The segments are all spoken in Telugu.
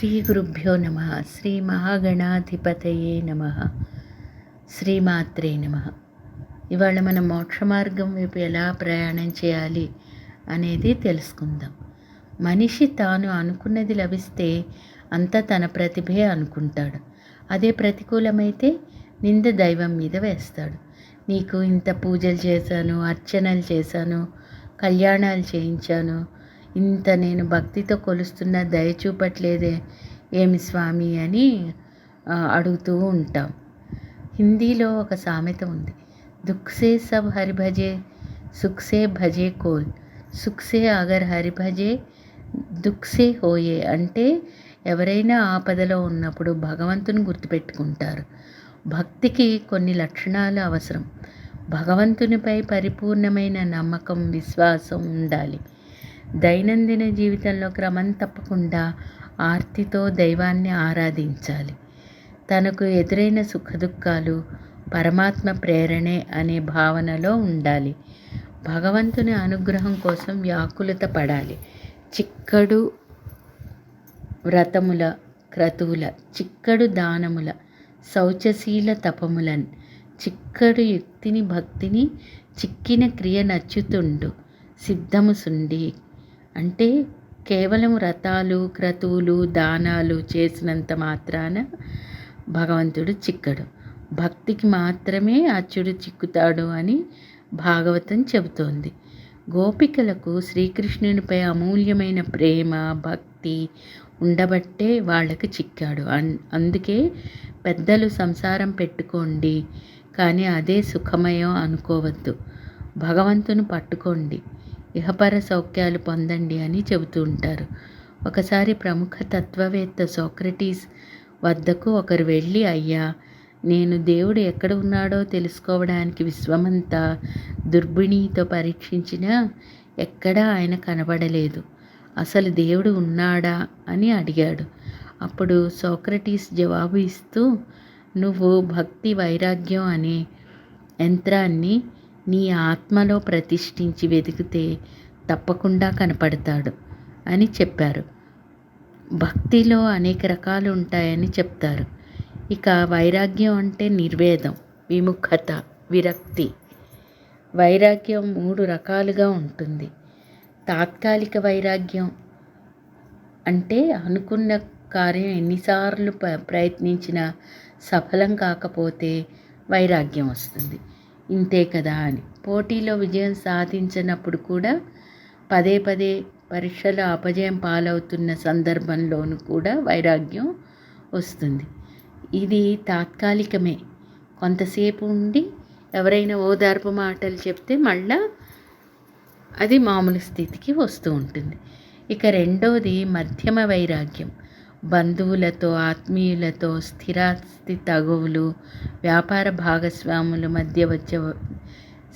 శ్రీ గురుభ్యో నమ శ్రీ మహాగణాధిపతయే నమ శ్రీమాత్రే నమ. ఇవాళ మనం మోక్ష మార్గం వైపు ఎలా ప్రయాణం చేయాలి అనేది తెలుసుకుందాం. మనిషి తాను అనుకున్నది లభిస్తే అంత తన ప్రతిభే అనుకుంటాడు. అదే ప్రతికూలమైతే నింద దైవం మీద వేస్తాడు. నీకు ఇంత పూజలు చేశాను అర్చనలు చేశాను కళ్యాణాలు చేయించాను ఇంత నేను భక్తితో కొలుస్తున్న దయ చూపట్లేదే ఏమి స్వామి అని అడుగుతూ ఉంటాం. హిందీలో ఒక సామెత ఉంది. దుఃఖసే సబ్ హరి భజే సుఖ్సే భజే కోల్ సుఖ్సే అగర్ హరి భజే దుఃఖసే హోయే అంటే ఎవరైనా ఆపదలో ఉన్నప్పుడు భగవంతుని గుర్తుపెట్టుకుంటారు. భక్తికి కొన్ని లక్షణాలు అవసరం. భగవంతునిపై పరిపూర్ణమైన నమ్మకం విశ్వాసం ఉండాలి. దైనందిన జీవితంలో క్రమం తప్పకుండా ఆర్తితో దైవాన్ని ఆరాధించాలి. తనకు ఎదురైన సుఖదుఖాలు పరమాత్మ ప్రేరణే అనే భావనలో ఉండాలి. భగవంతుని అనుగ్రహం కోసం వ్యాకులత పడాలి. చిక్కడు వ్రతముల క్రతువుల చిక్కడు దానముల శౌచశీల తపములన్ చిక్కడు యుక్తిని భక్తిని చిక్కిన క్రియ నచ్చుతుండు. సిద్ధము సుండి అంటే కేవలం వ్రతాలు క్రతువులు దానాలు చేసినంత మాత్రాన భగవంతుడు చిక్కడు. భక్తికి మాత్రమే అచ్చుడు చిక్కుతాడు అని భాగవతం చెబుతోంది. గోపికలకు శ్రీకృష్ణునిపై అమూల్యమైన ప్రేమ భక్తి ఉండబట్టే వాళ్ళకి చిక్కాడు. అందుకే పెద్దలు సంసారం పెట్టుకోండి కానీ అదే సుఖమయం అనుకోవద్దు. భగవంతుని పట్టుకోండి. ఇహపర సౌఖ్యాలు పొందండి అని చెబుతూ ఉంటారు. ఒకసారి ప్రముఖ తత్వవేత్త సోక్రటీస్ వద్దకు ఒకరు వెళ్ళి అయ్యా నేను దేవుడు ఎక్కడ ఉన్నాడో తెలుసుకోవడానికి విశ్వమంతా దుర్బిణీతో పరీక్షించినా ఎక్కడా ఆయన కనబడలేదు. అసలు దేవుడు ఉన్నాడా అని అడిగాడు. అప్పుడు సోక్రటీస్ జవాబు ఇస్తూ నువ్వు భక్తి వైరాగ్యం అనే యంత్రాన్ని నీ ఆత్మలో ప్రతిష్ఠించి వెతికితే తప్పకుండా కనపడతాడు అని చెప్పారు. భక్తిలో అనేక రకాలు ఉంటాయని చెప్తారు. ఇక వైరాగ్యం అంటే నిర్వేదం విముఖత విరక్తి. వైరాగ్యం మూడు రకాలుగా ఉంటుంది. తాత్కాలిక వైరాగ్యం అంటే అనుకున్న కార్యం ఎన్నిసార్లు ప్రయత్నించినా సఫలం కాకపోతే వైరాగ్యం వస్తుంది. ఇంతే కదా అని. పోటీలో విజయం సాధించినప్పుడు కూడా పదే పదే పరీక్షలో అపజయం పాలవుతున్న సందర్భంలోనూ కూడా వైరాగ్యం వస్తుంది. ఇది తాత్కాలికమే. కొంతసేపు ఉండి ఎవరైనా ఓదార్పు మాటలు చెప్తే మళ్ళా అది మామూలు స్థితికి వస్తూ ఉంటుంది. ఇక రెండవది మధ్యమ వైరాగ్యం. బంధువులతో ఆత్మీయులతో స్థిరాస్తి తగువులు వ్యాపార భాగస్వాముల మధ్య వచ్చే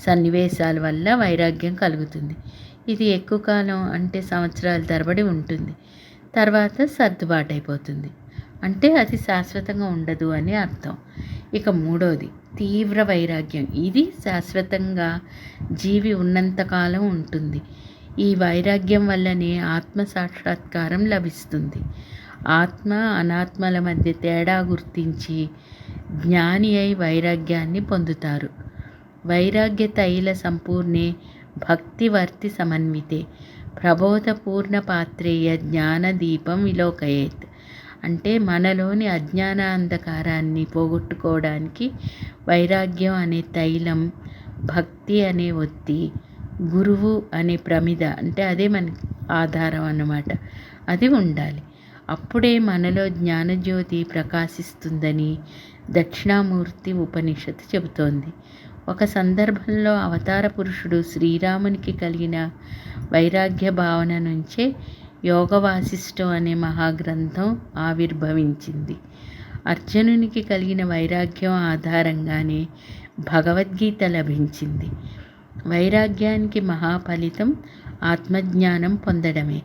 సన్నివేశాల వల్ల వైరాగ్యం కలుగుతుంది. ఇది ఎక్కువ కాలం అంటే సంవత్సరాల తరబడి ఉంటుంది. తర్వాత సర్దుబాటు అయిపోతుంది అంటే అది శాశ్వతంగా ఉండదు అని అర్థం. ఇక మూడోది తీవ్ర వైరాగ్యం. ఇది శాశ్వతంగా జీవి ఉన్నంతకాలం ఉంటుంది. ఈ వైరాగ్యం వల్లనే ఆత్మ సాక్షాత్కారం లభిస్తుంది. ఆత్మ అనాత్మల మధ్య తేడా గుర్తించి జ్ఞాని అయి వైరాగ్యాన్ని పొందుతారు. వైరాగ్య తైల సంపూర్ణే భక్తివర్తి సమన్వితే. ప్రబోధపూర్ణ పాత్రేయ జ్ఞాన దీపం విలోకయేత్. అంటే మనలోని అజ్ఞాన అంధకారాన్ని పోగొట్టుకోవడానికి వైరాగ్యం అనే తైలం భక్తి అనే ఒత్తి గురువు అనే ప్రమిద అంటే అదే మన ఆధారం అన్నమాట. అది ఉండాలి. అప్పుడే మనలో జ్ఞానజ్యోతి ప్రకాశిస్తుందని దక్షిణామూర్తి ఉపనిషత్తు చెబుతోంది. ఒక సందర్భంలో అవతార పురుషుడు శ్రీరామునికి కలిగిన వైరాగ్య భావన నుంచే యోగ వాసిష్టం అనే మహాగ్రంథం ఆవిర్భవించింది. అర్జునునికి కలిగిన వైరాగ్యం ఆధారంగానే భగవద్గీత లభించింది. వైరాగ్యానికి మహాఫలితం ఆత్మజ్ఞానం పొందడమే.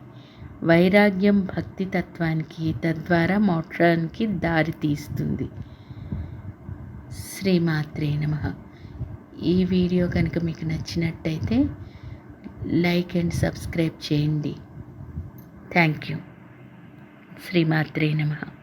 వైరాగ్యం భక్తి తత్వానికి తద్వారా మోక్షానికి దారి తీస్తుంది. శ్రీమాత్రే నమ. ఈ వీడియో కనుక మీకు నచ్చినట్టయితే లైక్ అండ్ సబ్స్క్రైబ్ చేయండి. Thank you. శ్రీమాత్రే నమః.